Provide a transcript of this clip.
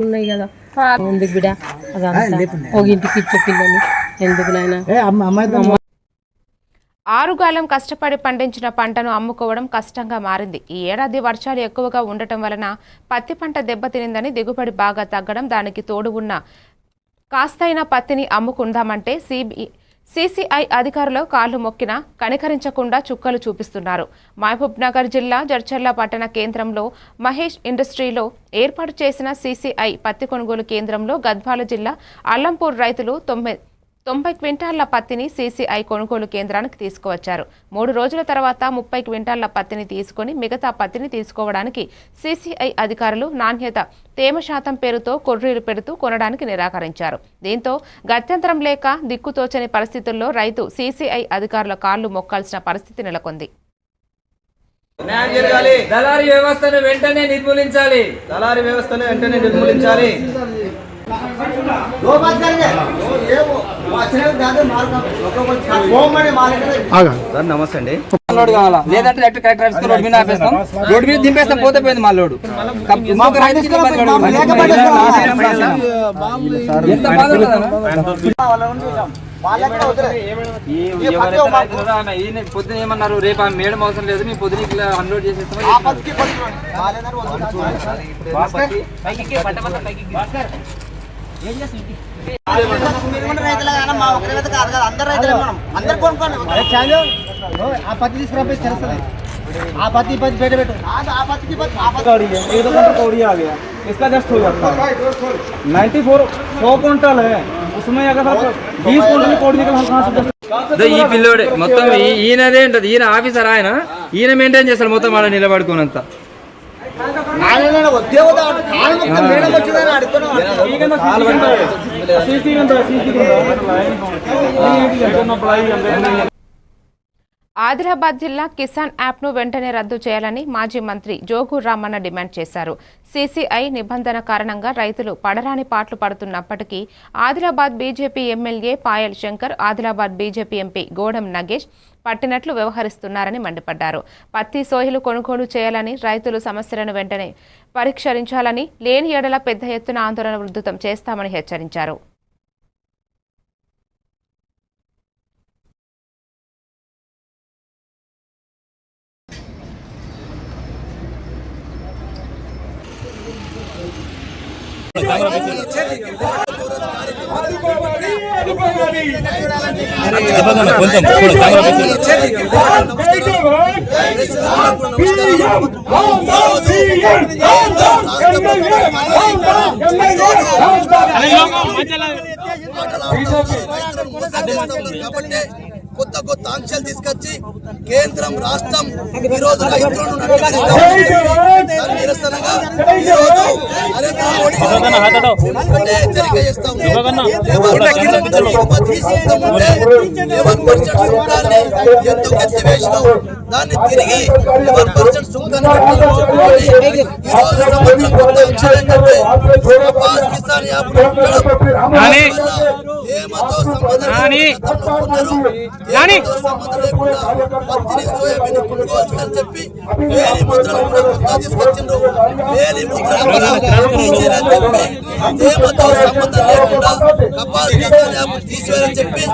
ఉన్నాయి కదా. ఎందుకు బిడ. అదంతా. ఒక ఇంటికి ఇచ్చే పిల్లని. ఎందుకు నాయన? ఆరుగాలం కష్టపడి పండించిన పంటను అమ్ముకోవడం కష్టంగా మారింది. ఈ ఏడాది వర్షాలు ఎక్కువగా ఉండటం వలన పత్తి పంట దెబ్బతినిందని దిగుబడి బాగా తగ్గడం దానికి తోడు ఉన్న కాస్తైన పత్తిని అమ్ముకుందామంటే సిబి సీసీఐ అధికారులు కాళ్ళు మొక్కినా కనికరించకుండా చుక్కలు చూపిస్తున్నారు. మహబూబ్ నగర్ జిల్లా జడ్చర్ల పట్టణ కేంద్రంలో మహేష్ ఇండస్ట్రీలో ఏర్పాటు చేసిన సీసీఐ పత్తి కొనుగోలు కేంద్రంలో గద్వాల జిల్లా అల్లంపూర్ రైతులు తొమ్మిది తొంభై క్వింటాళ్ళ పత్తిని సీసీఐ కొనుగోలు కేంద్రానికి తీసుకువచ్చారు. మూడు రోజుల తర్వాత ముప్పై క్వింటాళ్ళ పత్తిని తీసుకుని మిగతా పత్తిని తీసుకోవడానికి సీసీఐ అధికారులు నాణ్యత తేమ శాతం పేరుతో కొర్రీలు పెడుతూ కొనడానికి నిరాకరించారు. దీంతో గత్యంతరం లేక దిక్కుతోచని పరిస్థితుల్లో రైతు సీసీఐ అధికారుల కాళ్ళు మొక్కాల్సిన పరిస్థితి నెలకొంది. న్యాయం జరగాలి. దళారీ వ్యవస్థను వెంటనే నిర్మూలించాలి. దళారీ వ్యవస్థను వెంటనే నిర్మూలించాలి. సార్ నమస్తే అండి. లోడ్ కావాలా? లేదంటే డైరెక్ట్ కలెక్టర్ ఆఫీస్కి రోడ్ మీద ఆపేస్తాం. రోడ్ మీద దింపేస్తాం పోతే పోయింది మా లోడు. ఎంత బాధ పొద్దున ఏమన్నారు రేపు ఆమె మేడం అవసరం లేదు మీ పొద్దున ఇట్లా అన్లోడ్ చేసేస్తామని మా ఒకరి రైతు కాదు కదా అందరు రైతులే మనం అందరు కొనుక్కోండి ఆ పత్తి తీసుకురాపే తెలుస్తుంది ఆ పత్తి ఈ పత్తి బయట పెట్టు కాదు, ఆ పత్తికి పత్తి ఆ పత్తి एक दो कुंटल कौड़ी आ गया इसका जस्ट हो जाता है नाइन्टी फोर सौ कुंटल है उसमें अगर बीस कुंटल कौड़ी निकल हम कहाँ से दस ఇదో ఈ పిల్లోడే మొత్తం ఈ- ఈయనదే ఉంటది ఈయన ఆఫీసర్ ఆయన ఈయన మెయింటైన్ చేస్తారు మొత్తం ఆడ నిలబడుకున్నంత నాయన ఉద్యోగం కాలుముక్తం మేడం వచ్చిందని అడుగుతున్నాం ఆదిలాబాద్ జిల్లా కిసాన్ యాప్ను వెంటనే రద్దు చేయాలని మాజీ మంత్రి జోగు రామన్న డిమాండ్ చేశారు. సీసీఐ నిబంధన కారణంగా రైతులు పడరాని పాట్లు పడుతున్నప్పటికీ Adilabad BJP MLA Payal Shankar Adilabad BJP MP Godam Nagesh పట్టినట్లు వ్యవహరిస్తున్నారని మండిపడ్డారు. పత్తి సోయలు కొనుగోలు చేయాలని రైతులు సమస్యలను వెంటనే పరిష్కరించాలని లేని ఎడల పెద్ద ఎత్తున ఆందోళన ఉధృతం చేస్తామని హెచ్చరించారు. కాబట్టి కొత్త కొత్త ఆంక్షలు తీసుకొచ్చి కేంద్రం రాష్ట్రం ఈ రోజు రైతులను నిరసనగా ఈ రోజు నరేంద్ర లేబర్ పర్సెంట్ సుంకాన్ని ఎందుకు ఎత్తివేసినావు? దాన్ని తిరిగి లేబర్ పర్సెంట్ సుంకాన్ని ఈ రోజు సంవత్సరం కొత్త ఏంటంటే కపాస్ కిసాన్ యాప్ పత్తిని సోయాబీన్ చెప్పి వేలి ముద్రలు కూడా కొత్త తీసుకొచ్చిండ్రు. వేలి ముద్రలు చెప్పి సంబంధం లేకుండా తీసివేయాలని చెప్పి